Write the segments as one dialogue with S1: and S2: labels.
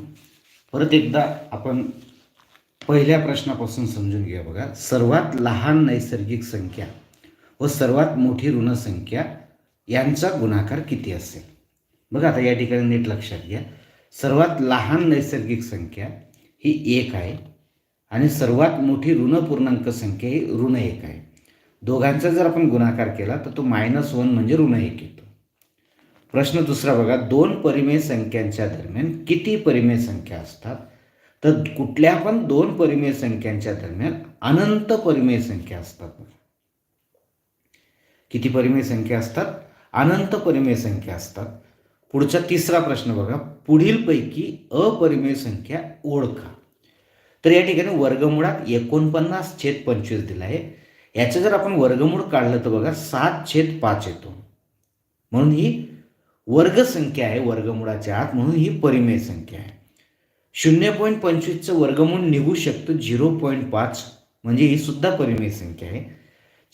S1: मित्रांनो परत एकदा आपण पहिल्या प्रश्नापासून समजून घेऊया बघा. सर्वात लहान नैसर्गिक संख्या व सर्वात मोठी ऋण संख्या यांचा गुणाकार किती असेल? बघा आता या ठिकाणी नीट लक्षात घ्या. सर्वात लहान नैसर्गिक संख्या ही एक आहे आणि सर्वात मोठी ऋण पूर्णांक संख्या ही ऋण एक आहे. दोघांचा जर आपण गुणाकार केला तर तो मायनस वन म्हणजे ऋण एक येतो. प्रश्न दुसरा बघा दोन परिमेय संख्यांच्या दरम्यान किती परिमेय संख्या असतात? तर कुठल्या पण दोन परिमेय संख्यांच्या दरम्यान अनंत परिमेय संख्या असतात किती परिमेय संख्या असतात? अनंत परिमेय संख्या असतात. पुढचा तिसरा प्रश्न बघा पुढीलपैकी अपरिमेय संख्या ओळखा. तर या ठिकाणी वर्गमुळात एकोणपन्नास छेद पंचवीस दिला आहे याचं जर आपण वर्गमूळ काढलं तर बघा सात छेद पाच येतो. म्हणून ही वर्गसंख्या आहे वर्गमुळाच्या आत म्हणून ही परिमेय संख्या आहे. शून्य पॉईंट पंचवीसचं वर्गमूळ निघू शकतो झिरो पॉईंट पाच म्हणजे ही सुद्धा परिमेय संख्या आहे.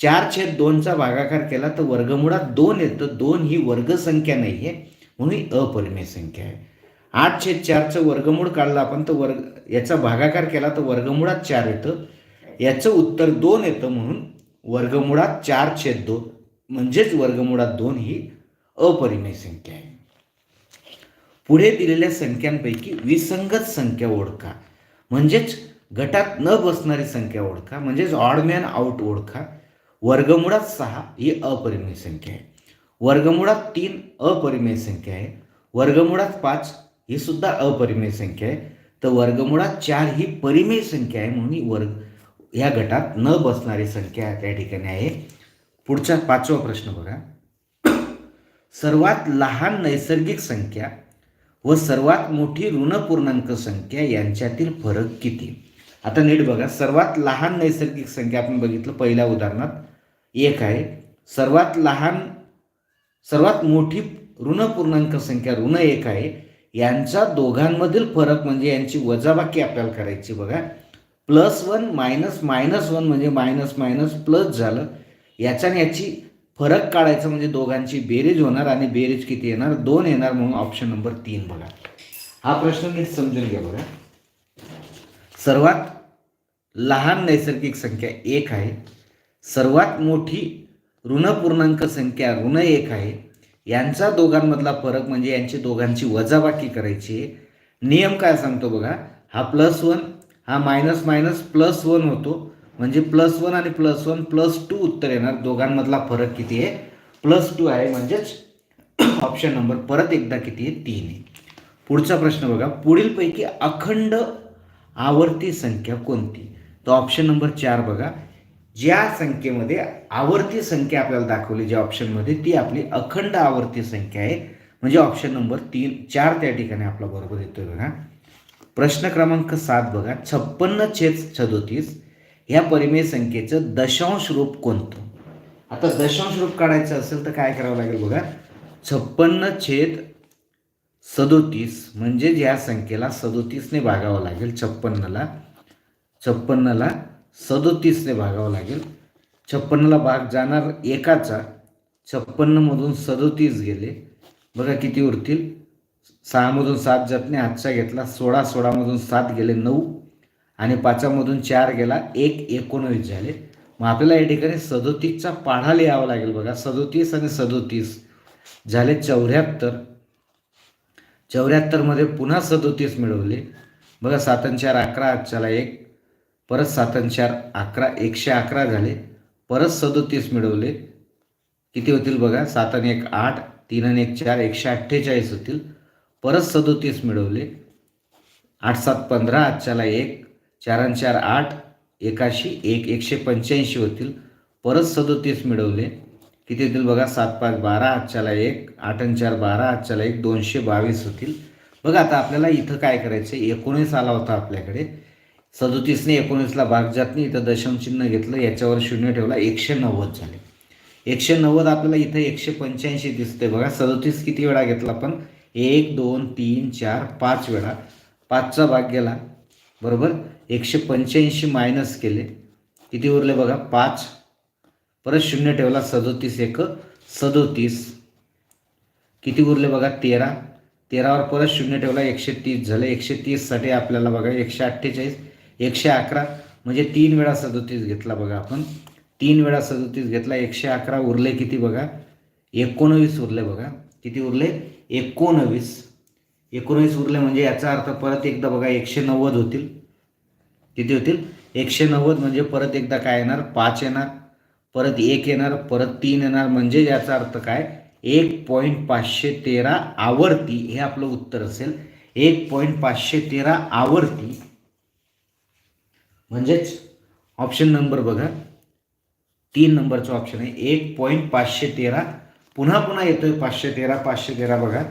S1: चार छेद दोनचा भागाकार केला तर वर्गमुळात दोन येतं दोन ही वर्गसंख्या नाही आहे म्हणून ही अपरिमेय संख्या आहे. आठ छेद चारचं वर्गमूळ काढलं आपण तर वर्ग याचा भागाकार केला तर वर्गमुळात चार येतं याचं उत्तर दोन येतं म्हणून वर्गमुळात चार छेद दोन म्हणजेच वर्गमुळात दोन ही अपरिमेय संख्या आहे. पुढे दिलेल्या संख्यांपैकी विसंगत संख्या ओळखा. म्हणजेच गटात न बसणारी संख्या ओळखा. म्हणजेच ऑडमॅन आउट ओळखा. वर्गमुळात सहा ही अपरिमेय संख्या आहे. वर्गमुळात तीन अपरिमेय संख्या आहे. वर्गमुळात पाच ही सुद्धा अपरिमेय संख्या आहे. तर वर्गमुळात चार ही परिमेय संख्या आहे म्हणून ही वर्ग ह्या गटात न बसणारी संख्या त्या ठिकाणी आहे. पुढचा पाचवा प्रश्न बघा. सर्वात लहान नैसर्गिक संख्या व सर्वात मोठी ऋण पूर्णांक संख्या यांच्यातील फरक किती? आता नीट बघा सर्वात लहान नैसर्गिक संख्या आपण बघितलं पहिल्या उदाहरणात. एक आहे सर्वात लहान सर्वात मोठी ऋण पूर्णांक संख्या ऋण एक आहे. यांचा दोघांमधील फरक म्हणजे यांची वजाबाकी आपल्याला करायची बघा. Plus one minus minus one म्हणजे मायनस मायनस प्लस झालं. याच्याने याची फरक काढायचं म्हणजे दोघांची बेरीज होणार आणि बेरीज किती येणार? दोन येणार म्हणून ऑप्शन नंबर तीन बघा. हा प्रश्न नीट समजून घ्या बघा सर्वात लहान नैसर्गिक संख्या एक आहे. सर्वात मोठी ऋणपूर्णांक संख्या ऋण एक आहे. यांचा दोघांमधला फरक म्हणजे यांची दोघांची वजाबाकी करायची आहे. नियम काय सांगतो बघा. हा प्लस वन हा मायनस मायनस प्लस वन होतो. म्हणजे प्लस वन आणि प्लस वन प्लस टू उत्तर येणार. दोघांमधला फरक किती आहे? प्लस टू आहे म्हणजेच ऑप्शन नंबर परत एकदा किती आहे? तीन आहे. पुढचा प्रश्न बघा. पुढीलपैकी अखंड आवर्ती संख्या कोणती? तर ऑप्शन नंबर चार बघा. ज्या संख्येमध्ये आवर्ती संख्या आपल्याला दाखवली ज्या ऑप्शनमध्ये ती आपली अखंड आवर्ती संख्या आहे म्हणजे ऑप्शन नंबर तीन चार त्या ठिकाणी आपला बरोबर येतोय बघा. प्रश्न क्रमांक सात बघा. छप्पन्न छेद सदोतीस ह्या परिमेय संख्येचं दशांश रूप कोणतं? आता दशांश रूप काढायचं असेल तर काय करावं लागेल बघा. छप्पन्न छेद सदोतीस म्हणजे ह्या संख्येला सदोतीसने भागावं लागेल छप्पन्नला छप्पन्नला सदोतीसने भागावं लागेल. छप्पन्नला भाग जाणार एकाचा छप्पन्नमधून सदोतीस गेले. बघा किती उरतील? सहामधून सात जातने आजचा घेतला सोळा सोळामधून सात गेले नऊ. आणि पाचामधून चार गेला एक एकोणवीस झाले. मग आपल्याला या ठिकाणी सदोतीसचा पाढा लिहावा लागेल बघा. सदोतीस आणि सदोतीस झाले चौऱ्याहत्तर. चौऱ्याहत्तरमध्ये पुन्हा सदोतीस मिळवले. बघा सातन चार अकरा आजच्याला एक. परत सातन चार अकरा एकशे अकरा झाले. परत सदोतीस मिळवले. किती होतील बघा? सातन एक आठ तीन आणि एक चार एकशे अठ्ठेचाळीस होतील. परत सदोतीस मिळवले. आठ सात पंधरा आजच्याला एक. चारान चार आठ एकाशी एक एकशे पंच्याऐंशी होतील. परत सदोतीस मिळवले. किती होतील बघा? सात पाच बारा आजच्याला एक आठ आणि चार बारा आजच्याला एक दोनशे बावीस होतील. बघा आता आपल्याला इथं काय करायचं आहे एकोणीस आला होता आपल्याकडे. सदोतीसने एकोणीसला भाग जात नाही. इथं दशमचिन्ह घेतलं. याच्यावर शून्य ठेवला. एकशे नव्वद झाले. एकशे नव्वद आपल्याला इथं एकशे पंच्याऐंशी दिसते बघा. सदोतीस किती वेळा घेतला आपण? एक दोन तीन चार पाच वेळा. पाचचा भाग गेला. बरोबर? एकशे पंच्याऐंशी मायनस केले. किती उरले बघा? पाच. परत शून्य ठेवला सदोतीस एक सदोतीस. किती उरले बघा? तेरा. तेरावर परत शून्य ठेवला एकशे तीस झालं. एकशे तीससाठी आपल्याला बघा एकशे अठ्ठेचाळीस एकशे अकरा. म्हणजे तीन वेळा सदोतीस घेतला बघा आपण. तीन वेळा सदोतीस घेतला एकशे अकरा उरले किती बघा? एकोणवीस उरले बघा. किती उरले? एकोणवीस. एकोणवीस उरले म्हणजे याचा अर्थ परत एकदा बघा एकशे नव्वद होतील. किती होतील? एकशे नव्वद म्हणजे परत एकदा काय येणार? पाच येणार. परत एक येणार परत तीन येणार. म्हणजे याचा अर्थ काय? एक पॉईंट पाचशे तेरा आवर्ती हे आपलं उत्तर असेल. एक पॉईंट पाचशे तेरा आवर्ती म्हणजेच ऑप्शन नंबर बघा. तीन नंबरचं ऑप्शन आहे. एक पॉईंट पाचशे तेरा. पुन्हा पुन्हा येतोय पाचशे तेरा पाचशे तेरा बघा.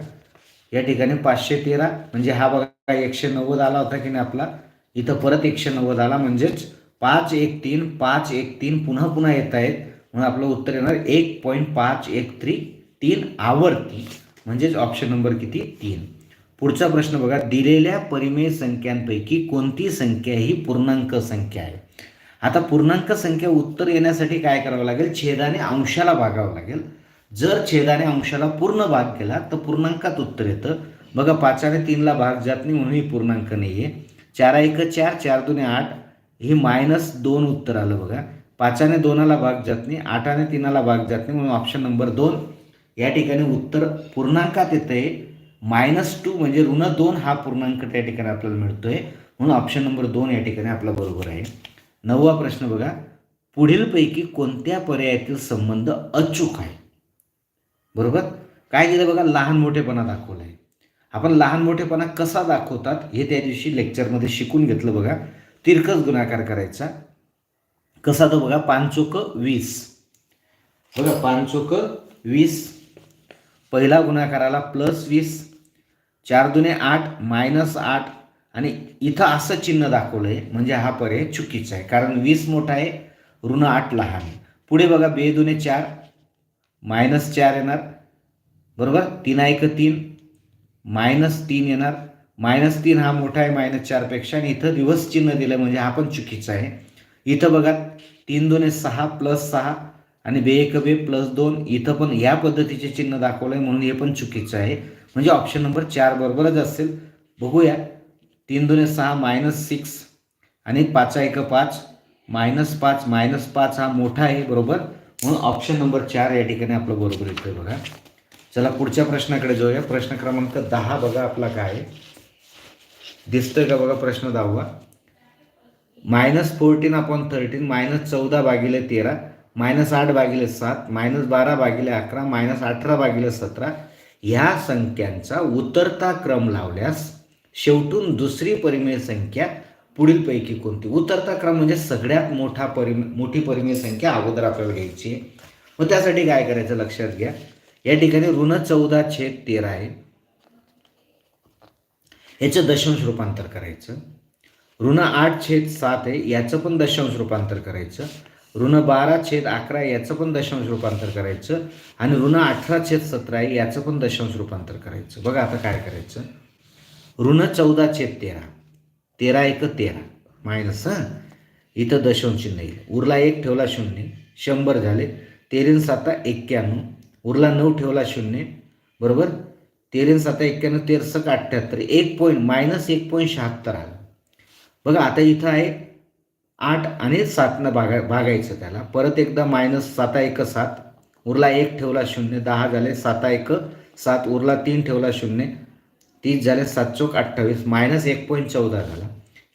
S1: या ठिकाणी पाचशे तेरा म्हणजे हा बघा एकशे नव्वद आला होता की नाही आपला? इथं परत एकशे नव्वद आला. म्हणजेच पाच एक तीन पाच एक तीन पुन्हा पुन्हा येत आहेत. म्हणून आपलं उत्तर येणार एक पॉईंट पाच एक थ्री तीन आवर्ती. म्हणजेच ऑप्शन नंबर किती? तीन. पुढचा प्रश्न बघा. दिलेल्या परिमेय संख्यांपैकी कोणती संख्या ही पूर्णांक संख्या आहे? आता पूर्णांक संख्या उत्तर येण्यासाठी काय करावं लागेल? छेदाने अंशाला भागावं लागेल. जर छेदाने अंशाला पूर्ण भाग केला तर पूर्णांकात उत्तर येतं. बघा पाचाने तीनला भाग जात नाही म्हणून ही पूर्णांक नाही आहे चार एक चार चार दोन्ही आठ ही मायनस दोन उत्तर आलं बघा. पाचाने दोनाला भाग जात नाही आठाने तीनाला भाग जात नाही म्हणून ऑप्शन नंबर दोन. या ठिकाणी उत्तर पूर्णांकात येतं आहे मायनस टू म्हणजे ऋण दोन हा पूर्णांक त्या ठिकाणी आपल्याला मिळतो आहे म्हणून ऑप्शन नंबर दोन या ठिकाणी आपला बरोबर आहे. नववा प्रश्न बघा. पुढीलपैकी कोणत्या पर्यायातील संबंध अचूक आहे? बरोबर? काय दिलं बघा? लहान मोठेपणा दाखवलं आहे आपण लहान मोठेपणा कसा दाखवतात हे त्या दिवशी लेक्चरमध्ये शिकून घेतलं बघा. तिरकस गुणाकार करायचा. कसा तो बघा? पानचोक वीस. बघा पानचोक वीस. पहिला गुणाकाराला प्लस वीस. चार दुने आठ मायनस आठ. आणि इथं असं चिन्ह दाखवलं आहे म्हणजे हा पर्याय चुकीचा आहे. कारण वीस मोठा आहे ऋण आठ लहान. पुढे बघा बे दुने चार मायनस चार येणार. बरोबर? तीन एक तीन. मायनस तीन येणार. मायनस तीन हा मोठा आहे मायनस चारपेक्षा आणि इथं दिवस चिन्ह दिलं म्हणजे हा पण चुकीचा आहे. इथं बघा तीन दोन सहा प्लस सहा आणि बे एक बे प्लस दोन. इथं पण या पद्धतीचे चिन्ह दाखवलं आहे म्हणून हे पण चुकीचं आहे. म्हणजे ऑप्शन नंबर चार बरोबरच असेल. बघूया. तीन दोन सहा मायनस सिक्स आणि पाचा एक पाच. मायनस पाच मायनस पाच हा मोठा आहे बरोबर. म्हणून ऑप्शन नंबर चार या ठिकाणी आपलं बरोबर येतोय बघा. चला पुढच्या प्रश्नाकडे जाऊया. प्रश्न क्रमांक दहा बघा आपला काय आहे. दिसतोय का बघा प्रश्न दहावा? Minus fourteen upon thirteen minus चौदा भागिले तेरा मायनस आठ भागिले सात मायनस बारा भागिले अकरा मायनस अठरा भागिले सतरा. ह्या संख्यांचा उतरता क्रम लावल्यास शेवटून दुसरी परिमेय संख्या पुढीलपैकी कोणती? उतरता क्रम म्हणजे सगळ्यात मोठा परिम मोठी परिमेय संख्या अगोदर आपल्याला घ्यायची आहे. मग त्यासाठी काय करायचं? लक्षात घ्या. या ठिकाणी ऋण चौदा छेद तेरा आहे. याचं दशांश रूपांतर करायचं. ऋण आठ छेद सात आहे याचं पण दशांश रूपांतर करायचं. ऋण बारा छेद अकरा याचं पण दशांश रूपांतर करायचं. आणि ऋण अठरा छेद सतरा आहे याचं पण दशांश रूपांतर करायचं. बघा आता काय करायचं. ऋण चौदा छेद तेरा. तेरा एक तेरा. मायनस हां? इथं दशांश चिन्ह येईल. उरला एक ठेवला शून्य. शंभर झाले. तेरीन साता एक्क्याण्णव. उरला नऊ ठेवला शून्य. बरोबर? तेरीन साता एक्क्याण्णव तेरसक अठ्ठ्याहत्तर. एक पॉईंट मायनस एक पॉईंट शहात्तर आलं. बघा आता इथं आहे आठ आणि सातनं भागा भागायचं त्याला. परत एकदा मायनस साता एक सात. उरला एक ठेवला शून्य. दहा झाले साता एक. सात उरला तीन ठेवला शून्य. तीस झाले सात चौक अठ्ठावीस. मायनस एक पॉईंट चौदा झाला.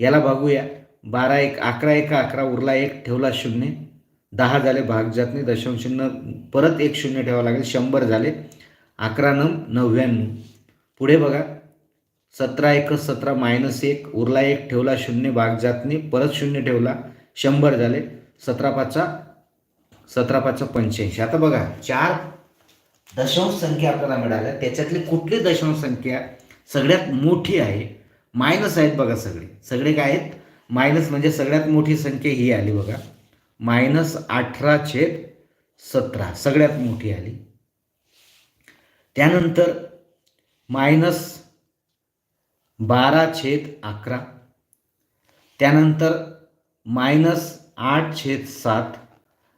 S1: याला बघूया. बारा एक अकरा एक अकरा. उरला एक ठेवला शून्य. दहा झाले भाग जात नाही शून्य परत एक शून्य ठेवावं लागेल शंभर झाले अकरा नम नव्याण्णव. पुढे बघा सतरा एक सतरा मायनस एक उरला एक ठेवला शून्य भाग जात नाही परत शून्य ठेवला शंभर झाले सतरा पाचचा सतरा पाचचा पंच्याऐंशी. आता बघा चार दशांश संख्या आपल्याला मिळाल्या त्याच्यातली कुठली दशांश संख्या सगळ्यात मोठी आहे? मायनस आहेत बघा सगळे. सगळे काय आहेत? मायनस म्हणजे सगळ्यात मोठी संख्या ही आली बघा. मायनस अठरा छेद सतरा. सगळ्यात मोठी आली. त्यानंतर मायनस बारा छेद अकरा. त्यानंतर मायनस आठ छेद सात.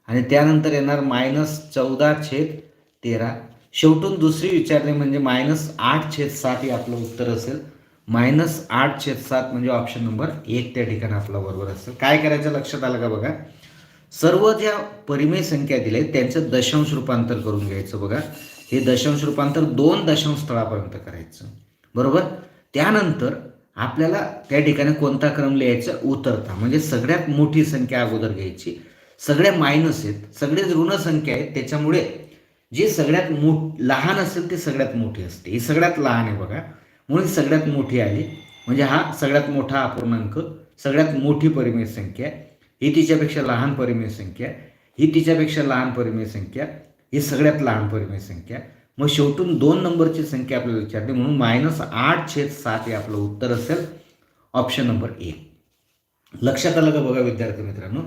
S1: आणि त्यानंतर येणार मायनस चौदा छेद तेरा. शेवटून दुसरी विचारणे म्हणजे मायनस आठ छेद सात हे आपलं उत्तर असेल. मायनस आठ छेद सात म्हणजे ऑप्शन नंबर एक. त्या ठिकाणी आपला बरोबर असेल. काय करायचं लक्षात आलं का बघा? सर्व ज्या परिमेय संख्या दिल्या आहेत त्यांचं दशांश रूपांतर करून घ्यायचं बघा. हे दशांश रूपांतर दोन दशांश स्थळापर्यंत करायचं. बरोबर? त्यानंतर आपल्याला त्या ठिकाणी कोणता क्रम लिहायचा? उतरता. म्हणजे सगळ्यात मोठी संख्या अगोदर घ्यायची. सगळ्या मायनस आहेत. सगळेच ऋण संख्या आहेत. त्याच्यामुळे जे सगळ्यात मो लहान असेल ते सगळ्यात मोठी असते. ही सगळ्यात लहान आहे बघा. म्हणून सगळ्यात मोठी आली. म्हणजे हा सगळ्यात मोठा अपूर्णांक सगळ्यात मोठी परिमेय संख्या आहे. ही तिच्यापेक्षा लहान परिमेय संख्या ही तिच्यापेक्षा लहान परिमेय संख्या ही सगळ्यात लहान परिमेय संख्या. मग शेवटून दोन नंबरची संख्या आपल्याला विचारली म्हणून मायनस आठ छेद सात हे आपलं उत्तर असेल. ऑप्शन नंबर ए लक्षात आलं का बघा विद्यार्थी मित्रांनो?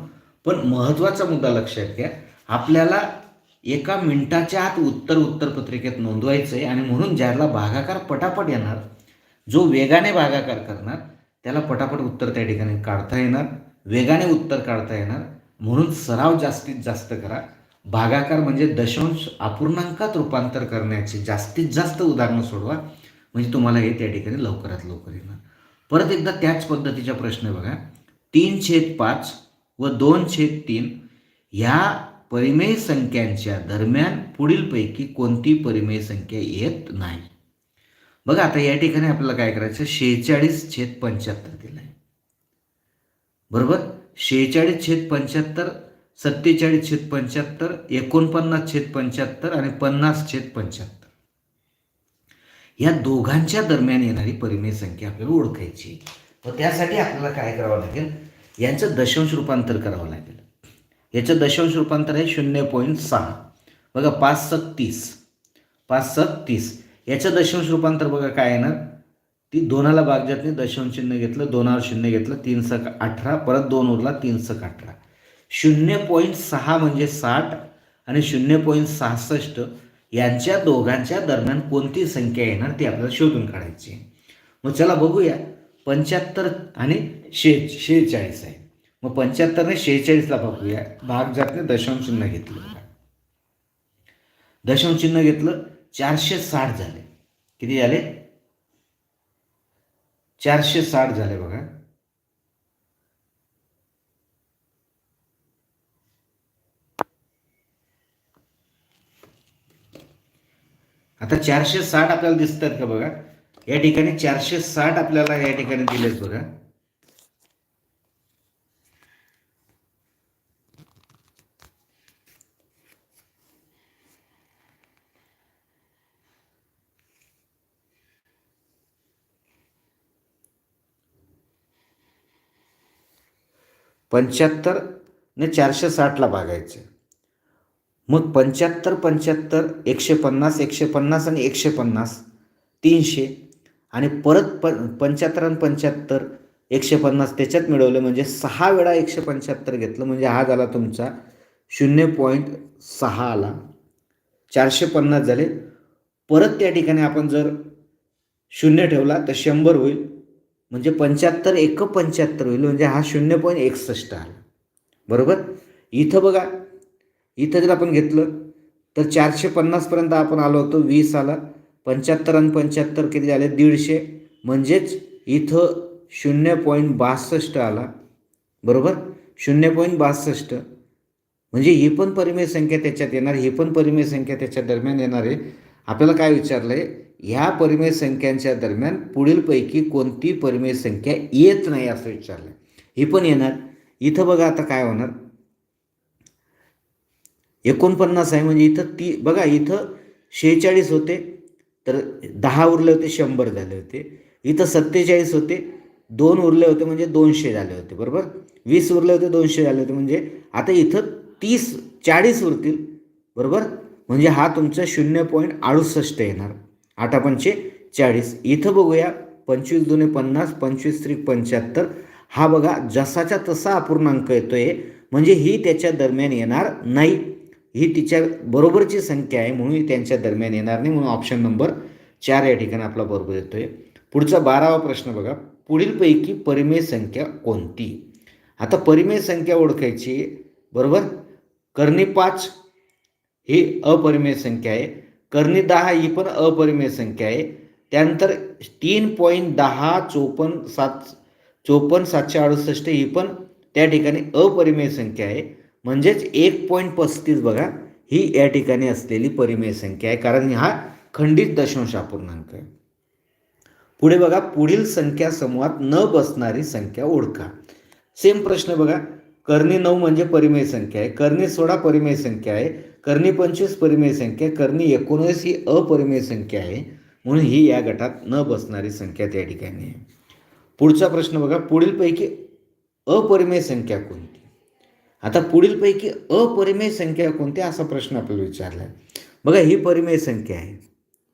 S1: पण महत्त्वाचा मुद्दा लक्षात घ्या. आपल्याला एका मिनिटाच्या आत उत्तर उत्तरपत्रिकेत नोंदवायचं आहे आणि म्हणून ज्याला भागाकार पटापट येणार जो वेगाने भागाकार करणार त्याला पटापट उत्तर त्या ठिकाणी काढता येणार. वेगाने उत्तर काढता येणार. म्हणून सराव जास्तीत जास्त करा. भागाकार म्हणजे दशांश अपूर्णांकात रूपांतर करण्याचे जास्तीत जास्त उदाहरणं सोडवा. म्हणजे तुम्हाला हे त्या ठिकाणी लवकरात लवकर येणार. परत एकदा त्याच पद्धतीचा प्रश्न बघा. तीन छेद पाच व दोन छेद तीन ह्या परिमेय संख्यांच्या दरम्यान पुढीलपैकी कोणती परिमेय संख्या येत नाही? बघा आता या ठिकाणी आपल्याला काय करायचं शेहेचाळीस छेद पंच्याहत्तर दिलं आहे बरोबर? शेहेचाळीस छेद पंच्याहत्तर सत्तेचाळीस छेद पंच्याहत्तर एकोणपन्नास छेद पंच्याहत्तर आणि पन्नास छेद पंच्याहत्तर. या दोघांच्या दरम्यान येणारी परिमेय संख्या आपल्याला ओळखायची व त्यासाठी आपल्याला काय करावं लागेल? यांचं दशांश रूपांतर करावं लागेल. याचं दशांश रूपांतर आहे शून्य पॉईंट सहा. बघा पाच सक तीस पाच सक तीस याचं दशांश रूपांतर बघा काय येणार? ती दोनाला भाग जात नाही दशांश चिन्ह घेतलं दोनावर शून्य घेतलं तीन सक अठरा परत दोन उरला तीन सक अठरा. शून्य पॉईंट सहा म्हणजे साठ आणि शून्य पॉईंट सहासष्ट यांच्या दोघांच्या दरम्यान कोणती संख्या येणार ती आपल्याला शोधून काढायची. आहे. मग चला बघूया. पंच्याहत्तर आणि शे शेहेचाळीस आहे. मग पंच्याहत्तरने शेहेचाळीसला बघूया. भाग जातने दशांश चिन्ह घेतलं दशांश चिन्ह घेतलं चारशे साठ झाले. किती झाले? चारशे साठ झाले बघा. आता चारशे साठ आपल्याला दिसतात का बघा? या ठिकाणी चारशे साठ आपल्याला या ठिकाणी दिलेत बघा. पंच्याहत्तर ने चारशे साठला भागायचे. मग पंच्याहत्तर पंच्याहत्तर एकशे पन्नास एकशे पन्नास आणि एकशे पन्नास तीनशे आणि परत प पंच्याहत्तर आणि पंच्याहत्तर एकशे पन्नास त्याच्यात मिळवले म्हणजे सहा वेळा एकशे पंच्याहत्तर घेतलं म्हणजे हा झाला तुमचा शून्य पॉईंट सहा आला चारशे पन्नास झाले. परत त्या ठिकाणी आपण जर शून्य ठेवला तर शंभर होईल. म्हणजे पंच्याहत्तर एक पंच्याहत्तर होईल म्हणजे हा शून्य पॉईंट एकसष्ट आला. बरोबर? इथं बघा इथं जर आपण घेतलं तर चारशे पन्नासपर्यंत आपण आलो होतो वीस आला. पंच्याहत्तर आणि पंच्याहत्तर किती झाले? दीडशे. म्हणजेच इथं शून्य पॉईंट बासष्ट आला. बरोबर? शून्य पॉईंट बासष्ट. म्हणजे ही पण परिमेय संख्या त्याच्यात येणार ही पण परिमेय संख्या त्याच्या दरम्यान येणार आहे. आपल्याला काय विचारलं आहे ह्या परिमेय संख्यांच्या दरम्यान पुढीलपैकी कोणती परिमेय संख्या येत नाही असं विचारलं ही पण येणार. इथं बघा आता काय होणार. एकोणपन्नास आहे म्हणजे इथं ती बघा इथं शेहेचाळीस होते तर दहा उरले होते शंभर झाले होते. इथं सत्तेचाळीस होते दोन उरले होते म्हणजे दोनशे झाले होते बरोबर? वीस उरले होते दोनशे झाले होते म्हणजे आता इथं तीस चाळीस उरतील बरोबर? म्हणजे हा तुमचा शून्य पॉईंट अडुसष्ट येणार. आठा पंचे चाळीस. इथं बघूया पंचवीस दोन्ही पन्नास पंचवीस त्रिक पंच्याहत्तर. हा बघा जसाच्या तसा अपूर्णांक आहे म्हणजे ही त्याच्या दरम्यान येणार नाही. ही तिच्या बरोबरची संख्या आहे म्हणून ही त्यांच्या दरम्यान येणार नाही म्हणून ऑप्शन नंबर चार या ठिकाणी आपला बरोबर येतो आहे पुढचा बारावा प्रश्न बघा पुढीलपैकी परिमेय संख्या कोणती? आता परिमेय संख्या ओळखायची बरोबर? कर्णी पाच ही अपरिमेय संख्या आहे. कर्णी दहा ही पण अपरिमेय संख्या आहे. त्यानंतर तीन पॉईंट दहा चोपन्न सात चोपन्न सातशे अडुसष्ट ही पण त्या ठिकाणी अपरिमेय संख्या आहे. म्हणजेच एक पॉईंट पस्तीस बघा ही या ठिकाणी असलेली परिमेय संख्या आहे. कारण हा खंडित दशांश अपूर्णांक आहे. पुढे बघा पुढील संख्या समूहात न बसणारी संख्या ओळखा. सेम प्रश्न बघा कर्णी नऊ म्हणजे परिमेय संख्या आहे. कर्णी सोळा परिमेय संख्या आहे. कर्णी पंचवीस परिमेय संख्या कर्णी एकोणीस ही अपरिमेय संख्या आहे. म्हणून ही या गटात न बसणारी संख्या त्या ठिकाणी आहे. पुढचा प्रश्न बघा पुढीलपैकी अपरिमेय संख्या कोणती? आता पुढीलपैकी अपरिमेय संख्या कोणती असा प्रश्न आपल्याला विचारला आहे बघा ही परिमेय संख्या आहे.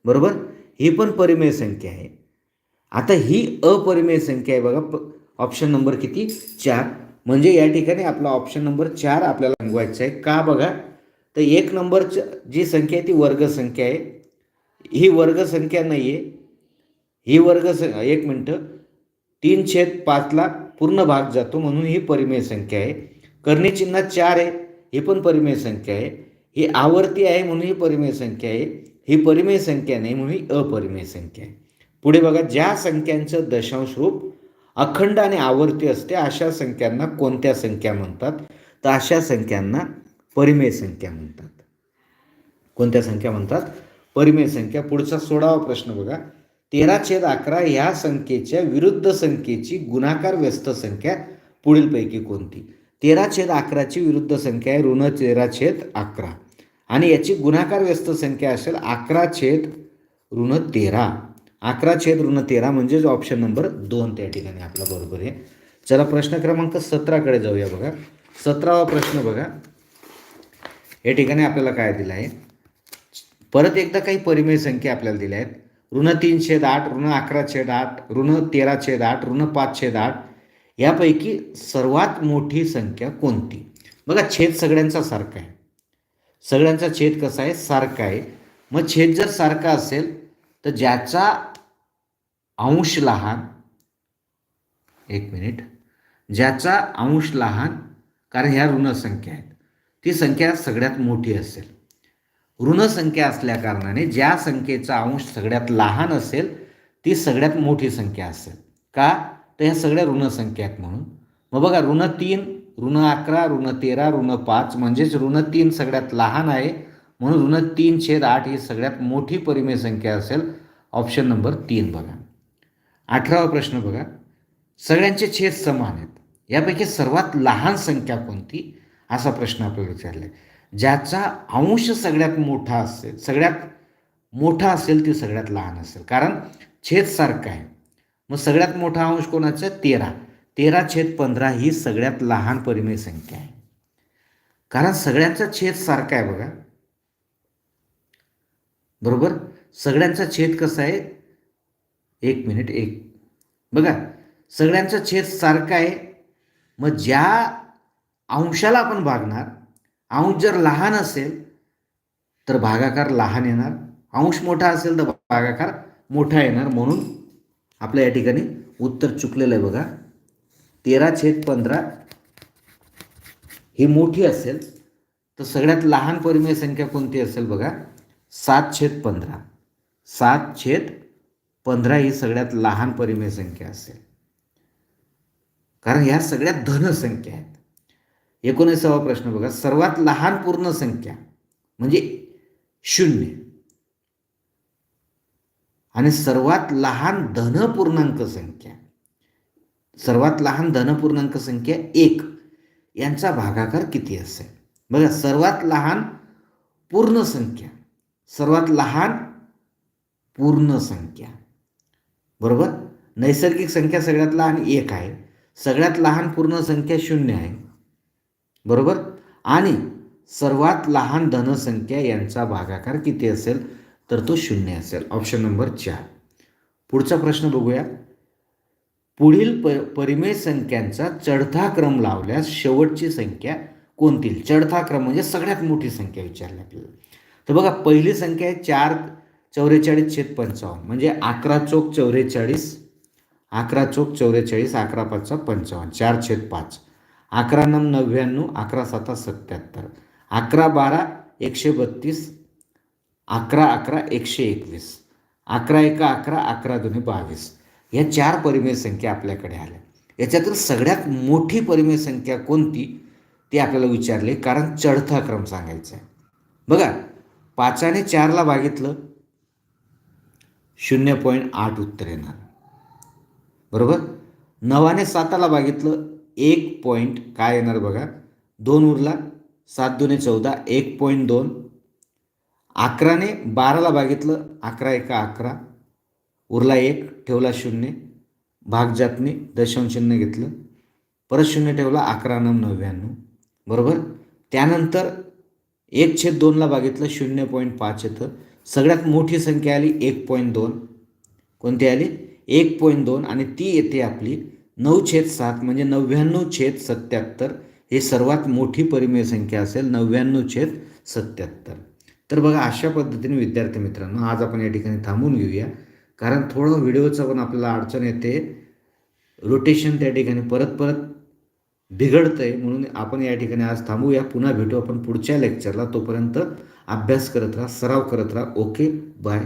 S1: बरोबर? ही पण परिमेय संख्या आहे. आता ही अपरिमेय संख्या आहे बघा प ऑप्शन नंबर किती? चार. म्हणजे या ठिकाणी आपला ऑप्शन नंबर चार आपल्याला रंगवायचा आहे. का बघा? तर एक नंबरची जी संख्या आहे ती वर्गसंख्या आहे. ही वर्गसंख्या नाही आहे ही वर्ग एक मिनटं. तीन छेद पाचला पूर्ण भाग जातो म्हणून ही परिमेय संख्या आहे. कर्णी चिन्हात चार आहे. ही पण परिमेय संख्या आहे. ही आवर्ती आहे म्हणून ही परिमेय संख्या आहे. ही परिमेय संख्या नाही म्हणून ही अपरिमेय संख्या आहे. पुढे बघा ज्या संख्यांचं दशांश रूप अखंड आणि आवर्ती असते अशा संख्यांना कोणत्या संख्या म्हणतात? तर अशा संख्यांना परिमेय संख्या म्हणतात. कोणत्या संख्या म्हणतात? परिमेय संख्या. पुढचा सोळावा प्रश्न बघा. तेरा छेद अकरा ह्या संख्येच्या विरुद्ध संख्येची गुणाकार व्यस्त संख्या पुढीलपैकी कोणती? तेरा छेद अकराची विरुद्ध संख्या आहे. ऋण तेरा छेद अकरा. आणि याची गुणाकार व्यस्त संख्या असेल अकरा छेद ऋण तेरा. अकरा छेद ऋण तेरा म्हणजेच ऑप्शन नंबर दोन त्या ठिकाणी आपला बरोबर आहे. चला प्रश्न क्रमांक सतराकडे जाऊया बघा. सतरावा प्रश्न बघा. या ठिकाणी आपल्याला काय दिलं आहे? परत एकदा काही परिमेय संख्या आपल्याला दिल्या आहेत. ऋण तीन छेद आठ ऋण अकरा छेद आठ ऋण तेरा छेद आठ ऋण पाच छेद आठ यापैकी सर्वात मोठी संख्या कोणती? बघा छेद सगळ्यांचा सारखा आहे. सगळ्यांचा छेद कसा आहे? सारखा आहे. मग छेद जर सारखा असेल तर ज्याचा अंश लहान एक मिनिट ज्याचा अंश लहान कारण ह्या ऋण संख्या आहेत. ती संख्या सगळ्यात मोठी असेल. ऋण संख्या असल्या कारणाने ज्या संख्येचा अंश सगळ्यात लहान असेल ती सगळ्यात मोठी संख्या असेल. का? तर ह्या सगळ्या ऋण संख्या आहेत म्हणून. मग बघा ऋण तीन ऋण अकरा ऋण तेरा ऋण पाच म्हणजेच ऋण तीन सगळ्यात लहान आहे. म्हणून ऋण तीन छेद आठ ही सगळ्यात मोठी परिमेय संख्या असेल. ऑप्शन नंबर तीन बघा. अठरावा प्रश्न बघा. सगळ्यांचे छेद समान आहेत. यापैकी सर्वात लहान संख्या कोणती? असा प्रश्न आपल्याला विचारला आहे ज्याचा अंश सगळ्यात मोठा असेल सगळ्यात मोठा असेल ती सगळ्यात लहान असेल. कारण छेद सारखा आहे. मग सगळ्यात मोठा अंश कोणाचा आहे? तेरा. तेरा छेद पंधरा ही सगळ्यात लहान परिमेय संख्या आहे. कारण सगळ्यांचा छेद सारखा आहे बघा. बरोबर? सगळ्यांचा छेद कसा आहे? एक मिनिट एक. बघा. सगळ्यांचा छेद सारखा आहे. मग ज्या अंशाला आपण भागणार अंश जर लहान असेल तर भागाकार लहान येणार. अंश मोठा असेल तर भागाकार मोठा येणार. म्हणून आपल्या या ठिकाणी उत्तर चुकलेलं आहे बघा. तेरा छेद पंधरा ही मोठी असेल तर सगळ्यात लहान परिमेय संख्या कोणती असेल बघा? सात छेद पंधरा. सात छेद पंधरा ही सगळ्यात लहान परिमेय संख्या असेल. कारण ह्या सगळ्यात धनसंख्या आहेत. एकोणीसावा प्रश्न बघा. सर्वात लहान पूर्ण संख्या म्हणजे शून्य. आणि सर्वात लहान धनपूर्णांक संख्या. सर्वात लहान धनपूर्णांक संख्या एक. यांचा भागाकार किती असेल? बघा सर्वात लहान पूर्ण संख्या. सर्वात लहान पूर्ण संख्या. बरोबर? नैसर्गिक संख्या सगळ्यात लहान एक आहे. सगळ्यात लहान पूर्ण संख्या शून्य आहे. बरोबर? आणि सर्वात लहान धनसंख्या यांचा भागाकार किती असेल? तर तो शून्य असेल. ऑप्शन नंबर चार. पुढचा प्रश्न बघूया. पुढील प परिमेय संख्यांचा चढता क्रम लावल्यास शेवटची संख्या कोणती? चढता क्रम म्हणजे सगळ्यात मोठी संख्या विचारली आपल्याला. तर बघा पहिली संख्या आहे चार चौवेचाळीस छेद पंचावन्न. म्हणजे अकरा चौक चौवेचाळीस अकरा चौक चौवेचाळीस अकरा पाचचा पंचावन्न. चार छेद पाच. अकरा नम नव्याण्णव अकरा साता सत्याहत्तर. अकरा बारा एकशे बत्तीस. अकरा अकरा एकशे एकवीस. अकरा एका अकरा अकरा दोन्ही बावीस. या चार परिमेय संख्या आपल्याकडे आल्या. याच्यातील सगळ्यात मोठी परिमेय संख्या कोणती? ती आपल्याला विचारली कारण चढता क्रम सांगायचा आहे. बघा पाचाने चारला भागितलं. शून्य पॉईंट आठ उत्तर येणार. बरोबर? नवाने साताला भागितलं. एक पॉईंट काय येणार बघा? दोन उरला सात दोने चौदा एक पॉईंट दोन. अकराने बाराला भागितलं अकरा एका अकरा. उरला एक ठेवला शून्य. भागजातने दशांशून्य घेतलं. परत शून्य ठेवला अकरा नऊ नव्याण्णव. बरोबर? त्यानंतर एक छेद दोनला बघितलं शून्य पॉईंट पाच येतं. सगळ्यात मोठी संख्या आली एक पॉईंट दोन. कोणती आली? एक पॉईंट दोन. आणि ती येते आपली नऊ छेद सात म्हणजे नव्याण्णव छेद सत्याहत्तर हे सर्वात मोठी परिमेय संख्या असेल नव्याण्णव छेद सत्याहत्तर. तर बघा अशा पद्धतीने विद्यार्थी मित्रांनो आज आपण या ठिकाणी थांबून घेऊया. कारण थोडं व्हिडिओचं पण आपल्याला अडचण येते. रोटेशन त्या ठिकाणी परत परत बिघडतं आहे म्हणून आपण या ठिकाणी आज थांबूया. पुन्हा भेटू आपण पुढच्या लेक्चरला. तोपर्यंत अभ्यास करत राहा सराव करत राहा. Okay bye.